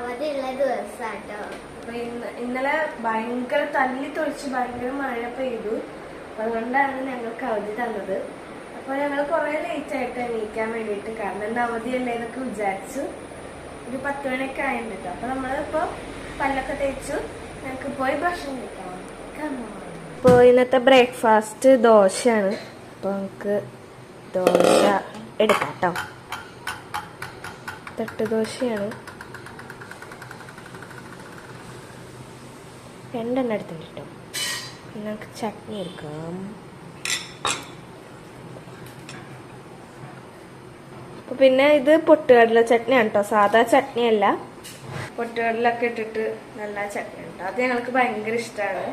അവധിയുള്ള ദിവസാട്ടോ അപ്പൊ ഇന്ന് ഇന്നലെ ഭയങ്കര തല്ലി തൊളിച്ച് ഭയങ്കര മഴ പെയ്തു. അതുകൊണ്ടാണ് ഞങ്ങൾക്ക് അവധി തന്നത്. അപ്പൊ ഞങ്ങൾ കുറെ ലേറ്റ് ആയിട്ട് എണീക്കാൻ വേണ്ടിട്ട് കാരണം ഇന്ന് അവധിയല്ലേ എന്നൊക്കെ വിചാരിച്ചു. ഒരു പത്ത് മണിയൊക്കെ ആയിട്ടുണ്ട്. ട്ടോ. അപ്പൊ നമ്മളിപ്പോ പല്ലൊക്കെ തേച്ചു ഞങ്ങൾക്ക് പോയി ഭക്ഷണം കഴിക്കാം. ഇപ്പോൾ ഇന്നത്തെ ബ്രേക്ക്ഫാസ്റ്റ് ദോശയാണ്. അപ്പോൾ നമുക്ക് ദോശ എടുക്കാം കേട്ടോ തട്ട് രണ്ടെണ്ണം എടുത്തിട്ടുണ്ട് കേട്ടോ പിന്നെ നമുക്ക് ചട്നി എടുക്കാം. അപ്പൊ പിന്നെ ഇത് പൊട്ടുകടല ചട്നിയാണ് കേട്ടോ. സാധാ ചട്നി അല്ല പൊട്ടുകടലൊക്കെ ഇട്ടിട്ട് നല്ല ചട്നി ഉണ്ട് അത് ഞങ്ങൾക്ക് ഭയങ്കര ഇഷ്ടമാണ്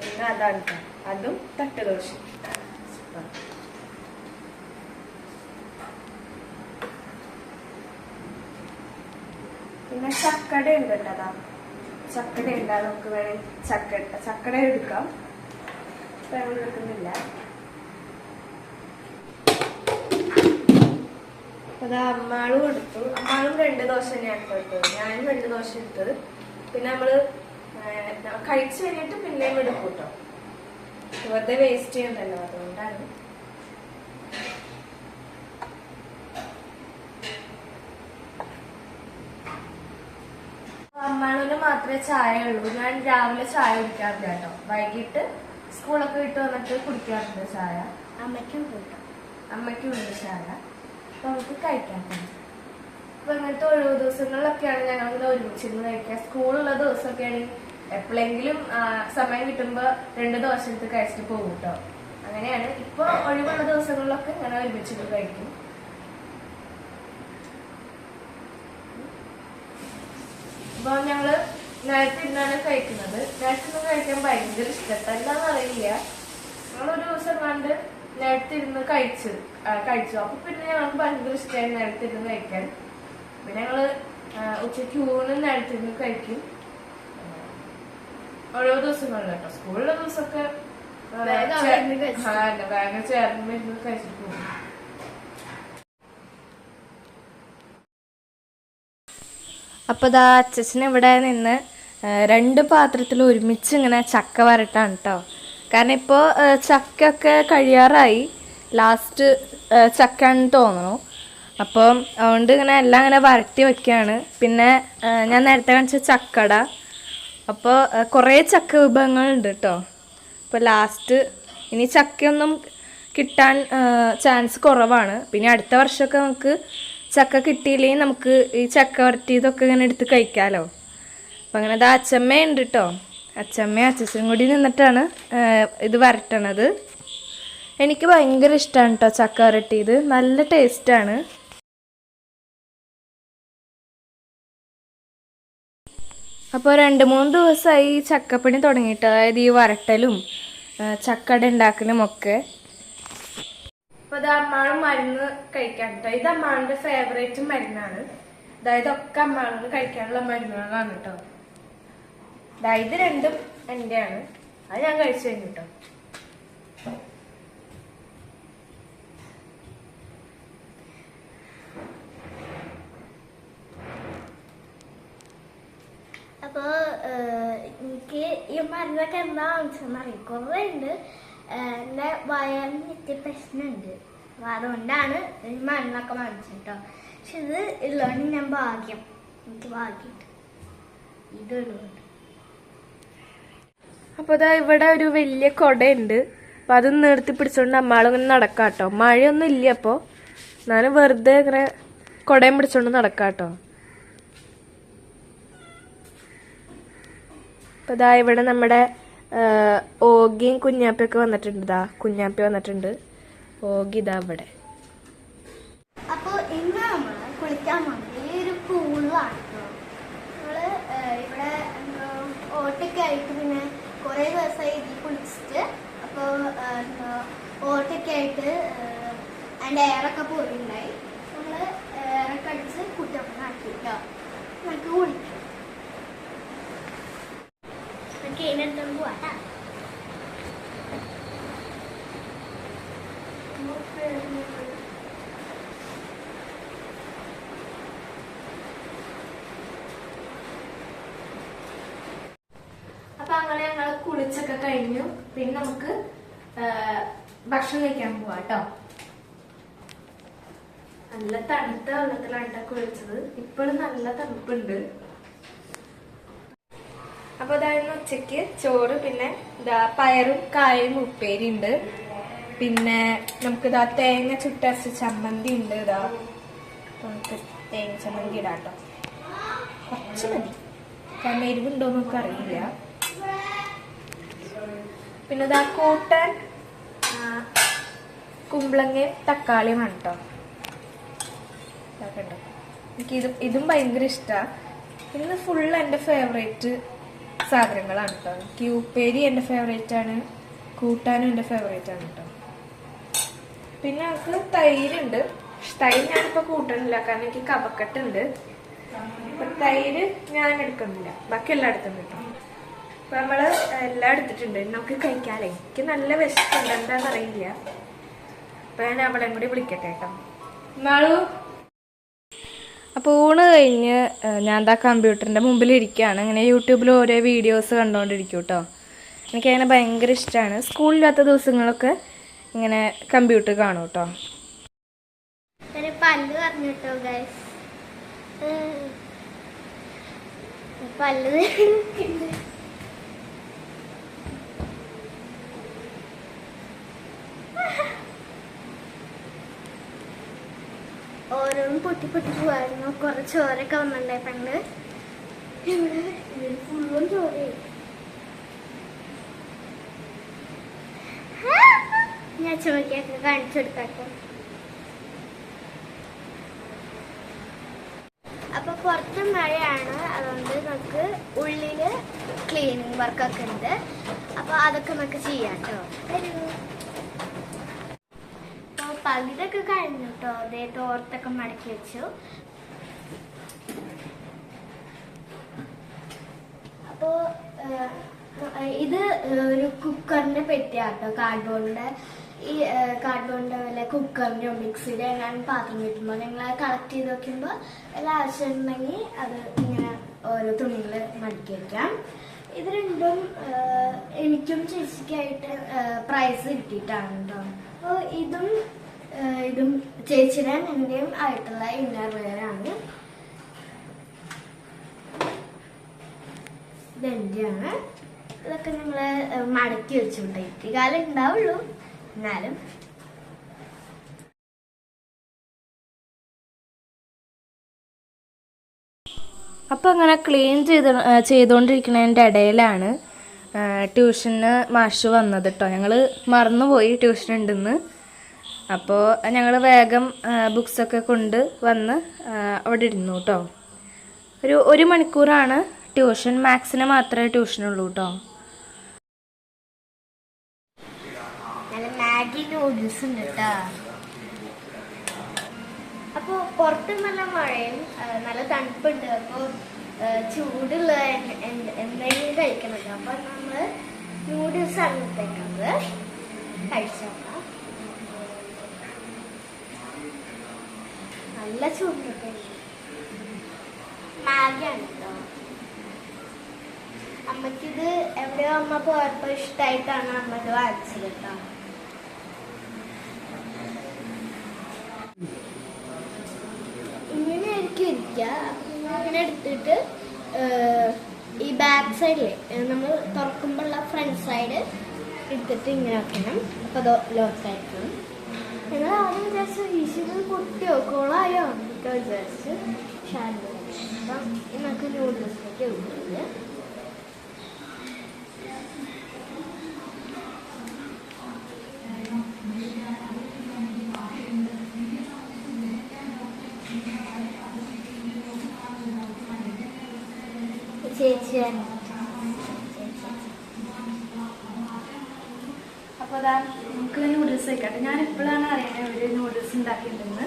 പിന്നെ അതാണ്. അതും തട്ടുദോശ പിന്നെ ചക്കട ഉണ്ട് കേട്ടോ ചക്കട ഉണ്ടാ? നമുക്ക് വേണേൽ ചക്ക ചക്കട എടുക്കാം. ഇപ്പൊ എടുക്കുന്നില്ല. അത് അമ്മാളും എടുത്തു. അമ്മാളും രണ്ട് ദോശ തന്നെയാണ് എടുത്തത് ഞാനും രണ്ട് ദോശ എടുത്തത്. പിന്നെ നമ്മൾ കഴിച്ചു കഴിഞ്ഞിട്ട് പിന്നെയും എടുക്കും കേട്ടോ. വെറുതെ വേസ്റ്റ് ചെയ്യണ്ടല്ലോ അതുകൊണ്ടാണ് അമ്മാണിന് മാത്രമേ ചായ ഉള്ളൂ ഞാൻ രാവിലെ ചായ കുടിക്കാറില്ല കേട്ടോ. വൈകിട്ട് സ്കൂളൊക്കെ വിട്ട് വന്നിട്ട് കുടിക്കാറുണ്ട് ചായ. അമ്മയ്ക്കും കൂട്ടാം. അമ്മയ്ക്കും ഉണ്ട് ചായ. അപ്പൊ നമുക്ക് കഴിക്കാൻ അപ്പൊ അങ്ങനത്തെ ഒഴിവ് ദിവസങ്ങളിലൊക്കെയാണ് ഞങ്ങൾ ഇങ്ങനെ ഒരുമിച്ചിരുന്ന് കഴിക്കുക. സ്കൂളുള്ള ദിവസമൊക്കെയാണ് എപ്പോഴെങ്കിലും സമയം കിട്ടുമ്പോ രണ്ട് ദോശ എടുത്ത് കഴിച്ചിട്ട് പോകും കേട്ടോ. അങ്ങനെയാണ്. ഇപ്പൊ ഒഴിവുള്ള ദിവസങ്ങളിലൊക്കെ ഇങ്ങനെ ഒരുമിച്ചിട്ട് കഴിക്കും. അപ്പൊ ഞങ്ങൾ നേരത്തെ ഇരുന്നാണ് കഴിക്കുന്നത്. നേരത്തെ ഇരുന്ന് കഴിക്കാൻ ഭയങ്കര ഇഷ്ടത്തല്ലാന്ന് അറിയില്ല ഞങ്ങളൊരു ദിവസം കണ്ട് നേരത്തെ ഇരുന്ന് കഴിച്ചു കഴിച്ചു. അപ്പൊ പിന്നെ ഞങ്ങൾക്ക് ഭയങ്കര ഇഷ്ടമായി നേരത്തെ ഇരുന്ന് കഴിക്കാൻ. പിന്നെ ഞങ്ങൾ ആ, ഉച്ചയ്ക്ക് ഊണ് നേരത്തെ ഇരുന്ന് കഴിക്കും. ഓരോ ദിവസങ്ങളിൽ കേട്ടോ സ്കൂളിലെ ദിവസമൊക്കെ വേഗം ചേർന്ന് കഴിച്ചിട്ട് പോകും. അപ്പോൾ ദാ അച്ഛൻ ഇവിടെ നിന്ന് രണ്ട് പാത്രത്തിൽ ഒരുമിച്ച് ഇങ്ങനെ ചക്ക വരട്ടാണ് കേട്ടോ കാരണം ഇപ്പോൾ ചക്കയൊക്കെ കഴിയാറായി. ലാസ്റ്റ് ചക്കാണെന്ന് തോന്നുന്നു. അപ്പോൾ അതുകൊണ്ട് ഇങ്ങനെ എല്ലാം ഇങ്ങനെ വരട്ടി വെക്കുകയാണ് പിന്നെ ഞാൻ നേരത്തെ കാണിച്ച ചക്കട. അപ്പോൾ കുറേ ചക്ക വിഭവങ്ങളുണ്ട് കേട്ടോ അപ്പോൾ ലാസ്റ്റ് ഇനി ചക്കയൊന്നും കിട്ടാൻ ചാൻസ് കുറവാണ്. പിന്നെ അടുത്ത വർഷമൊക്കെ നമുക്ക് ചക്ക കിട്ടിയില്ലെങ്കിൽ നമുക്ക് ഈ ചക്ക വരട്ടിയതൊക്കെ ഇങ്ങനെ എടുത്ത് കഴിക്കാമല്ലോ അപ്പം അങ്ങനെ അത് അച്ചമ്മ ഉണ്ട് കേട്ടോ അച്ചമ്മയും അച്ഛനും കൂടി നിന്നിട്ടാണ് ഇത് വരട്ടണത്. എനിക്ക് ഭയങ്കര ഇഷ്ടമാണ് കേട്ടോ ചക്ക വരട്ടിയത്. നല്ല ടേസ്റ്റാണ് അപ്പോൾ രണ്ട് മൂന്ന് ദിവസമായി ചക്കപ്പണി തുടങ്ങിയിട്ട്. അതായത് ഈ വരട്ടലും ചക്കട ഉണ്ടാക്കലും ഒക്കെ. ഇത് അമ്മാളും മരുന്ന് കഴിക്കാൻ കേട്ടോ ഇത് അമ്മാളുടെ ഫേവറേറ്റ് മരുന്നാണ്. അതായത് ഒക്കെ അമ്മാളിന് കഴിക്കാനുള്ള മരുന്നുകളാണ് കേട്ടോ ഇത് രണ്ടും എന്റെയാണ്. അത് ഞാൻ കഴിച്ചു കഴിഞ്ഞു കേട്ടോ അപ്പോ എനിക്ക് ഈ മരുന്നൊക്കെ എന്താ വാങ്ങിച്ചെന്ന് അറിയാം കുറേ ഉണ്ട് ഏഹ്, വയറിന് നിത്യ പ്രശ്നമുണ്ട്. അപ്പൊ അതുകൊണ്ടാണ് മണ്ണൊക്കെ വാങ്ങിച്ചത് കേട്ടോ പക്ഷെ ഇത് ഉള്ളതുകൊണ്ട് ഞാൻ ഭാഗ്യം. എനിക്ക് ഭാഗ്യമുണ്ട് ഇതുള്ളതുകൊണ്ട് അപ്പൊ അതാ ഇവിടെ ഒരു വലിയ കൊടയുണ്ട്. അപ്പൊ അത് നിർത്തി പിടിച്ചോണ്ട് അമ്മാളിങ്ങനെ നടക്കാട്ടോ. മഴയൊന്നും ഇല്ല അപ്പൊ. എന്നാലും വെറുതെ ഇങ്ങനെ കൊടയും പിടിച്ചോണ്ട് നടക്കാട്ടോ. അപ്പൊ ഇതാ ഇവിടെ നമ്മുടെ ഓഗിയും കുഞ്ഞാപ്പിയൊക്കെ വന്നിട്ടുണ്ട് ഇതാ കുഞ്ഞാപ്പി വന്നിട്ടുണ്ട്. ഓഗി അവിടെ അപ്പോൾ ഇന്ന് നമ്മൾ കുളിക്കാൻ പോകുന്നത് ഈ ഒരു പൂളാണ് ഏഹ്, ഇവിടെ ഓട്ടൊക്കെ ആയിട്ട് പിന്നെ കുറേ ദിവസമായി ഇതിൽ കുളിച്ചിട്ട് എന്താ ഓട്ടൊക്കെ ആയിട്ട് അതിന്റെ എയറൊക്കെ പോയിട്ടുണ്ടായി നമ്മൾ എയറൊക്കെ അടിച്ച് കുട്ടിയൊക്കെ ആക്കി കേട്ടോ നമുക്ക് കുളിക്കാം നമുക്ക് ഇതിനെടുത്തോണ്ട് പോവാട്ടാ അപ്പൊ അങ്ങനെ ഞങ്ങൾ കുളിച്ചൊക്കെ കഴിഞ്ഞു. പിന്നെ നമുക്ക് ഭക്ഷണം കഴിക്കാൻ പോവാ കേട്ടോ നല്ല തണുത്ത വെള്ളത്തിലാണ് ട്ടോ കുളിച്ചത്. ഇപ്പോഴും നല്ല തണുപ്പുണ്ട്. അപ്പൊ അതായിരുന്നു ഉച്ചയ്ക്ക് ചോറ് പിന്നെ പയറും കായും ഉപ്പേരി ഉണ്ട് പിന്നെ നമുക്ക് ഇതാ തേങ്ങ ചുട്ടരച്ച ചമ്മന്തി ഉണ്ട് ഇതാ. നമുക്ക് തേങ്ങ ചമ്മന്തി ഇടാം കേട്ടോ കുറച്ച് മതി. കാരണം എരിവുണ്ടോ നമുക്ക് അറിയില്ല. പിന്നെ ഇതാ കൂട്ടാൻ കുമ്പളങ്ങയും തക്കാളിയുമാണ് ഇതൊക്കെ എനിക്ക് ഇത് ഇതും ഭയങ്കര ഇഷ്ടമാണ് ഇന്ന് ഫുള്ള് എന്റെ ഫേവറേറ്റ് സാധനങ്ങളാണ് കേട്ടോ എനിക്ക് ഉപ്പേരി എന്റെ ഫേവറേറ്റ് ആണ് കൂട്ടാനും എന്റെ ഫേവറേറ്റ് ആണ് കേട്ടോ പിന്നെ എനിക്ക് തൈരുണ്ട്. തൈര് ഞാനിപ്പോൾ കൂട്ടണില്ല. കാരണം എനിക്ക് കപക്കെട്ടുണ്ട് അപ്പൊ തൈര് ഞാൻ എടുക്കുന്നില്ല. ബാക്കി എല്ലാം എടുക്കുന്നുണ്ട് അപ്പൊ നമ്മൾ എല്ലാം എടുത്തിട്ടുണ്ട്. നമുക്ക് കഴിക്കാല്ലേ എനിക്ക് നല്ല വിശപ്പുണ്ട്. എന്താണെന്ന് അറിയില്ല. അപ്പൊ ഞാൻ അവളെ കൂടി വിളിക്കട്ടെ കേട്ടോ മാളു. അപ്പോൾ ഊണ് കഴിഞ്ഞ് ഞാൻ എന്താ കമ്പ്യൂട്ടറിന്റെ മുമ്പിൽ ഇരിക്കുകയാണ് അങ്ങനെ യൂട്യൂബിൽ ഓരോ വീഡിയോസ് കണ്ടുകൊണ്ടിരിക്കും കേട്ടോ എനിക്കങ്ങനെ ഭയങ്കര ഇഷ്ടമാണ് സ്കൂളില്ലാത്ത ദിവസങ്ങളൊക്കെ ഇങ്ങനെ കമ്പ്യൂട്ടർ കാണും കേട്ടോ. ഓരോന്നും പൊട്ടി പൊട്ടി പോവായിരുന്നു. കുറച്ച് ചോരൊക്കെ വന്നിട്ടുണ്ടായി പണ്ട്. ഇവിടെ ഫുള്ളും ചോരയായി. ഞാൻ ചോദിക്കാൻ കാണിച്ചു കൊടുക്കാം അപ്പൊ പുറത്ത് മഴയാണ് അതുകൊണ്ട് നമുക്ക് ഉള്ളിൽ ക്ലീനിങ് വർക്കൊക്കെ ഉണ്ട്. അപ്പൊ അതൊക്കെ നമുക്ക് ചെയ്യാം കേട്ടോ വരൂ. പകുതിയൊക്കെ കഴിഞ്ഞു കേട്ടോ അതേ തോർത്തൊക്കെ മടക്കി വെച്ചു. അപ്പോ ഇത് ഒരു കുക്കറിന്റെ പെട്ടിയാട്ടോ കാർഡ്ബോർഡിന്റെ ഈ കാർഡോണിന്റെ വല്ല കുക്കറിന്റെയോ മിക്സിയുടെ എങ്ങാനും പാത്രം കിട്ടുമ്പോൾ നിങ്ങൾ കളക്ട് ചെയ്ത് നോക്കുമ്പോൾ എല്ലാം ആവശ്യമുണ്ടെങ്കിൽ അത് ഇങ്ങനെ ഓരോ തുണികൾ മടക്കി വെക്കാം. ഇത് രണ്ടും എനിക്കും ചേച്ചിക്കായിട്ട് പ്രൈസ് കിട്ടിയിട്ടാണ് കേട്ടോ അപ്പോൾ ഇതും ഇതും ചേച്ചിയുടെ എന്റെയും ആയിട്ടുള്ള ഇന്നർ വെയറാണ് ആണ് ഇതെന്റെയാണ് ഇതൊക്കെ നിങ്ങൾ മടക്കി വെച്ചുകൊണ്ട് ഇത്തിരി കാലം ഉണ്ടാവുള്ളൂ. എന്നാലും അപ്പോൾ അങ്ങനെ ക്ലീൻ ചെയ്ത് ചെയ്തുകൊണ്ടിരിക്കുന്നതിന്റെ ഇടയിലാണ് ട്യൂഷന് മാഷ് വന്നത് കേട്ടോ ഞങ്ങൾ മറന്നുപോയി ട്യൂഷൻ ഉണ്ടെന്ന് അപ്പോൾ ഞങ്ങൾ വേഗം ബുക്സൊക്കെ കൊണ്ട് വന്ന് അവിടെ ഇരുന്നു കേട്ടോ ഒരു ഒരു മണിക്കൂറാണ് ട്യൂഷൻ മാത്സിന് മാത്രമേ ട്യൂഷനുള്ളൂ കേട്ടോ നല്ല മാഗി അപ്പോൾ പുറത്ത് നല്ല മഴയും നല്ല തണുപ്പുണ്ട്. അപ്പോൾ ചൂടുള്ള എന്തെങ്കിലും കഴിക്കണമല്ലോ അപ്പോൾ നമ്മൾ നൂഡിൽസ് അങ്ങനത്തേക്കത് കഴിച്ചോ? നല്ല ചൂടുണ്ട് മാഗിയാണ് കേട്ടോ അമ്മക്കിത് എവിടെയോ അമ്മ പോയപ്പോ ഇഷ്ടമായിട്ടാണ് അമ്മ ഇത് വാങ്ങിച്ചത് കേട്ടോ ഇങ്ങനെ ഇരിക്കുക. ഇങ്ങനെ എടുത്തിട്ട് ഈ ബാക്ക് സൈഡിലെ നമ്മൾ തുറക്കുമ്പോഴുള്ള ഫ്രണ്ട് സൈഡ് എടുത്തിട്ട് ഇങ്ങനെ വെക്കണം അപ്പോൾ ലോക്കായിരിക്കും ഞങ്ങൾ ആദ്യം വിചാരിച്ചു ഈശ്വരൻ പൊട്ടിയോ കോളായോ? എന്നൊക്കെ വിചാരിച്ചു. ഷാൻഡ് അപ്പം നമുക്ക് നൂഡിൽസിലേക്ക് വിടുന്നത് അപ്പോൾ അതാ നമുക്ക് നൂഡിൽസ് വയ്ക്കാം ഞാൻ ഇപ്പോഴാണ് അറിയുന്നത് ഒരു നൂഡിൽസ് ഉണ്ടാക്കിയിട്ടുണ്ടെന്ന്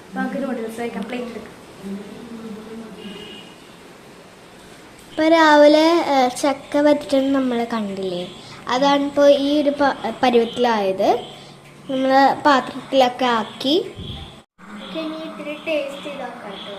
അപ്പോൾ നമുക്ക് നൂഡിൽസ് വയ്ക്കാം പ്ലേറ്റ് എടുക്കാം. ഇപ്പൊ രാവിലെ ചക്ക പറ്റുന്നത് നമ്മൾ കണ്ടില്ലേ? അതാണ് ഇപ്പോൾ ഈ ഒരു പരുവത്തിലായത്. നമ്മൾ പാത്രത്തിലൊക്കെ ആക്കി ഇനി ഇത്തിരി ടേസ്റ്റ് ചെയ്ത് നോക്കാം കേട്ടോ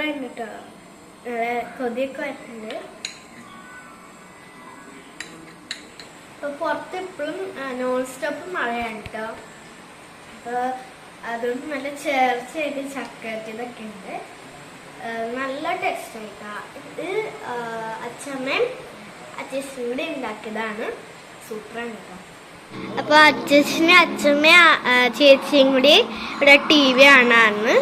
സൂപ്പറാണ് കേട്ടോ നല്ല കൊതിയൊക്കെ വരുന്നുണ്ട്. പുറത്ത് എപ്പോഴും നോൺ സ്റ്റോപ്പ് മഴയാണ് കേട്ടോ അപ്പൊ അതുകൊണ്ട് നല്ല ചേർച്ചയായിട്ട് ചക്കരത്തി ഇതൊക്കെ ഉണ്ട്. നല്ല ടേസ്റ്റ് ആയിട്ടാ. ഇത് അച്ഛമ്മയും അച്ഛനും കൂടി ഉണ്ടാക്കിയതാണ്. സൂപ്പറാണ് കേട്ടോ അപ്പൊ അച്ഛനും അച്ഛമ്മയും ആ, ചേച്ചിയും കൂടി ഇവിടെ ടി വി അപ്പൊ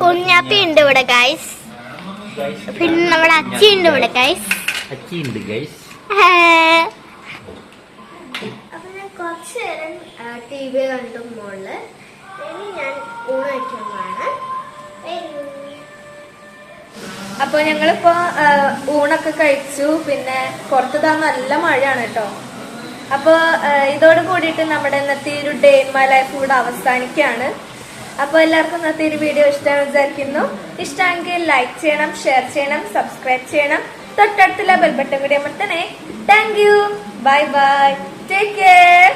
കുഞ്ഞാപ്പി ഉണ്ട് ഇവിടെ ഗൈസ് പിന്നെ നമ്മുടെ അച്ചി ഉണ്ട് ഇവിടെ ഗൈസ് അച്ചിയുണ്ട് ഗൈസ് അപ്പൊ ഞാൻ കുറച്ച് നേരം ടി വി കണ്ടു മോളിൽ ഇനി ഞാൻ ഊണ് വയ്ക്കുന്നതാണ് അപ്പോൾ ഞങ്ങളിപ്പോ ആ, ഊണൊക്കെ കഴിച്ചു. പിന്നെ പുറത്തുതാ നല്ല മഴയാണ് കേട്ടോ. അപ്പോൾ ഇതോട് കൂടിയിട്ട് നമ്മുടെ ഇന്നത്തെ ഈ ഒരു ഡേ ഇൻ മൈ ലൈഫ് ഇവിടെ അവസാനിക്കുകയാണ്. അപ്പോൾ എല്ലാവർക്കും ഇന്നത്തെ ഒരു വീഡിയോ ഇഷ്ടമാണെന്ന് വിചാരിക്കുന്നു. ഇഷ്ടമെങ്കിൽ ലൈക്ക് ചെയ്യണം ഷെയർ ചെയ്യണം സബ്സ്ക്രൈബ് ചെയ്യണം. തൊട്ടടുത്തുള്ള ബെൽബട്ടൻ കൂടി അമർത്തണേ. Thank you bye bye take care